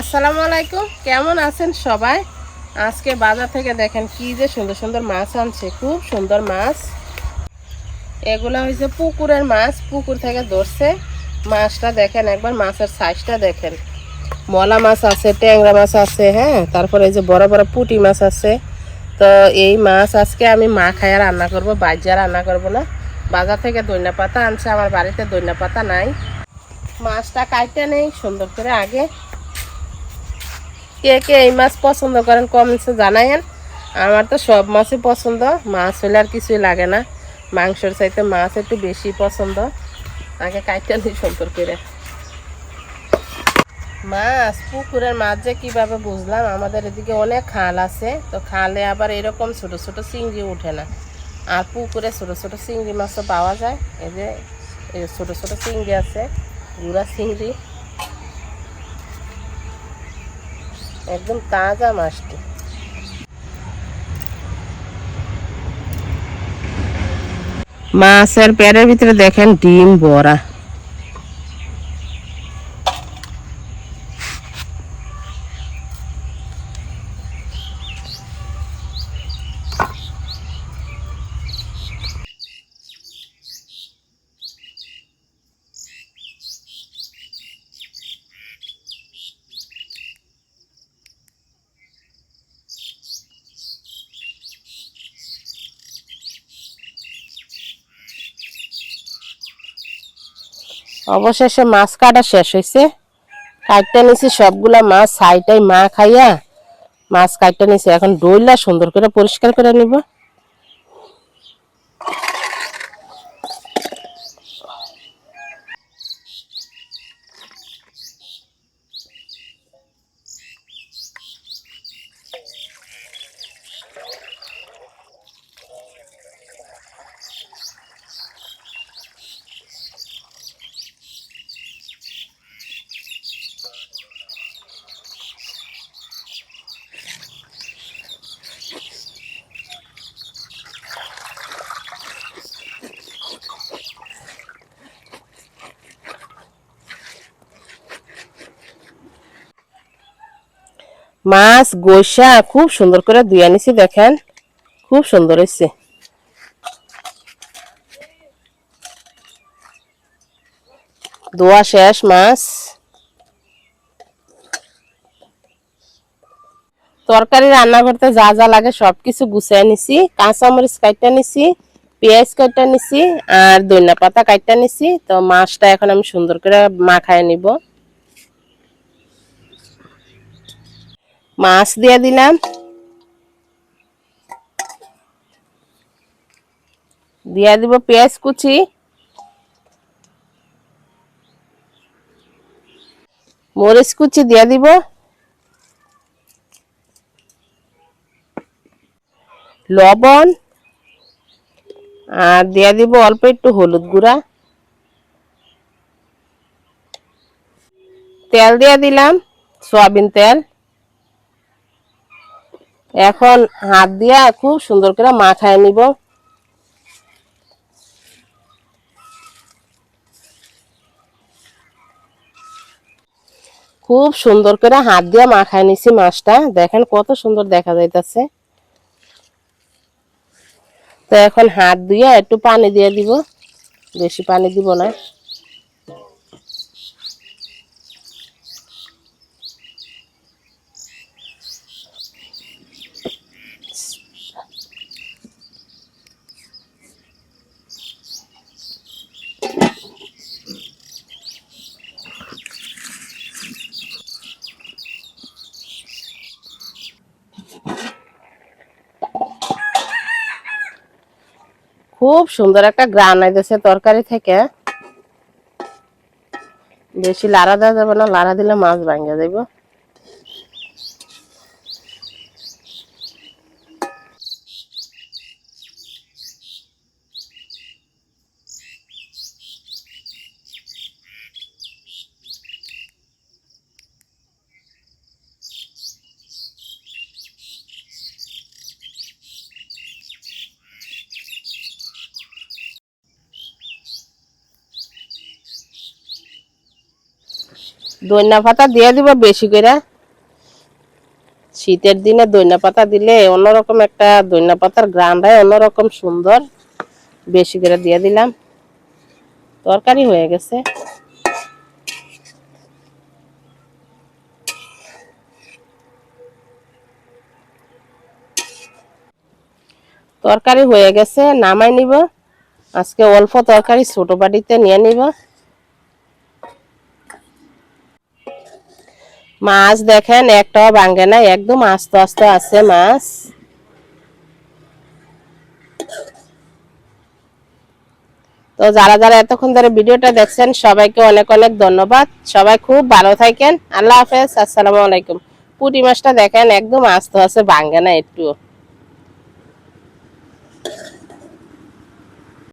আসসালামু আলাইকুম। কেমন আছেন সবাই? আজকে বাজার থেকে দেখেন কি যে সুন্দর সুন্দর মাছ আনছে, খুব সুন্দর মাছ। এগুলো হয়েছে পুকুরের মাছ, পুকুর থেকে ধরছে। মাছটা দেখেন, একবার মাছের সাইজটা দেখেন। মলা মাছ আছে, ট্যাংরা মাছ আছে হ্যাঁ? তারপরে এই যে বড় বড় পুঁটি মাছ আছে। তো এই মাছ আজকে আমি মা খাইয়া রান্না করব বাজিয়া রান্না করব না। বাজার থেকে দইনা পাতা আনছে, আমার বাড়িতে দইনা পাতা নাই। মাছটা কাটতে নেই, সুন্দর করে আগে কে কে এই মাছ পছন্দ করেন কমেন্টসে জানায়েন। আমার তো সব মাছই পছন্দ, মাছ হলে আর কিছুই লাগে না। মাংসর চাইতে মাছ একটু বেশি পছন্দ। আগে কাইটা নিই সুন্দর করে। মাছ, পুকুরের মাছ যে কীভাবে বুঝলাম, আমাদের এদিকে অনেক খাল আছে, তো খালে আবার এরকম ছোট ছোট চিংড়ি ওঠে না। আর পুকুরে ছোট ছোট চিংড়ি মাছও পাওয়া যায়। এই যে ছোট ছোট চিংড়ি আছে, গুড়া চিংড়ি। একদম তাজা মাছটি। মাছের পেটের ভিতরে দেখেন ডিম ভরা অবশেষে মাছ কাটা শেষ হয়েছে কাটতে নিয়েছি সবগুলা মাছ সাইটাই মা খাইয়া মাছ কাটতে নিছি। এখন ডইলা সুন্দর করে পরিষ্কার করে নিব। মাছ, গোসা, খুব সুন্দর করে ধুয়ে নিছি দেখেন। খুব সুন্দর হয়েছে। ধোয়া শেষ, মাছ। তরকারি রান্না করতে যা যা লাগে সবকিছু গুছিয়ে নিছি কাঁচামরিচ কাটটা নিছি পেঁয়াজ কাটটা নিছি আর ধনিয়া পাতা কাটটা নিছি তো মাছটা এখন আমি সুন্দর করে মাখায় নিব। মাছ দিয়ে দিলাম। দিয়ে দিব পেঁয়াজ কুচি। মরিচ কুচি দিয়ে দিব। লবণ। আর দিয়ে দিব অল্প একটু হলুদ গুঁড়া। তেল দিয়ে দিলাম, সয়াবিন তেল। এখন হাত দিয়া খুব সুন্দর করে মাখায় নিব। খুব সুন্দর করে হাত দিয়ে মাখায় নিছি মাছটা। দেখেন কত সুন্দর দেখা যাইতেছে। তো এখন হাত দিয়ে একটু পানি দিয়ে দিব। বেশি পানি দিব না। খুব সুন্দর একটা গ্রান আইতেছে তরকারি থেকে। বেশি লাড়া দেওয়া যাবে না, লাড়া দিলে মাছ ভাঙ্গা যাইব? দইনা পাতা দিয়ে দিব বেশি করে শীতের দিনে দইনা পাতা দিলে অন্যরকম একটা দইনা পাতার গ্রানটাই অন্যরকম সুন্দর। বেশি করে দিয়ে দিলাম। তরকারি হয়ে গেছে। তরকারি হয়ে গেছে, নামাই নিব। আজকে অল্প তরকারি ছোট বাটিতে নিয়ে নিব। মাছ দেখেন, একটাও ভাঙ্গে না একদম আস্তে আস্তে আছে মাছ। তো যারা যারা এতক্ষণ ধরে ভিডিওটা দেখছেন, সবাইকে অনেক অনেক ধন্যবাদ। সবাই খুব ভালো থাকেন। আল্লাহ হাফেজ, আসসালামু আলাইকুম। পুটি মাছটা দেখেন, একদম আস্তে আস্তে ভাঙ্গে না একটু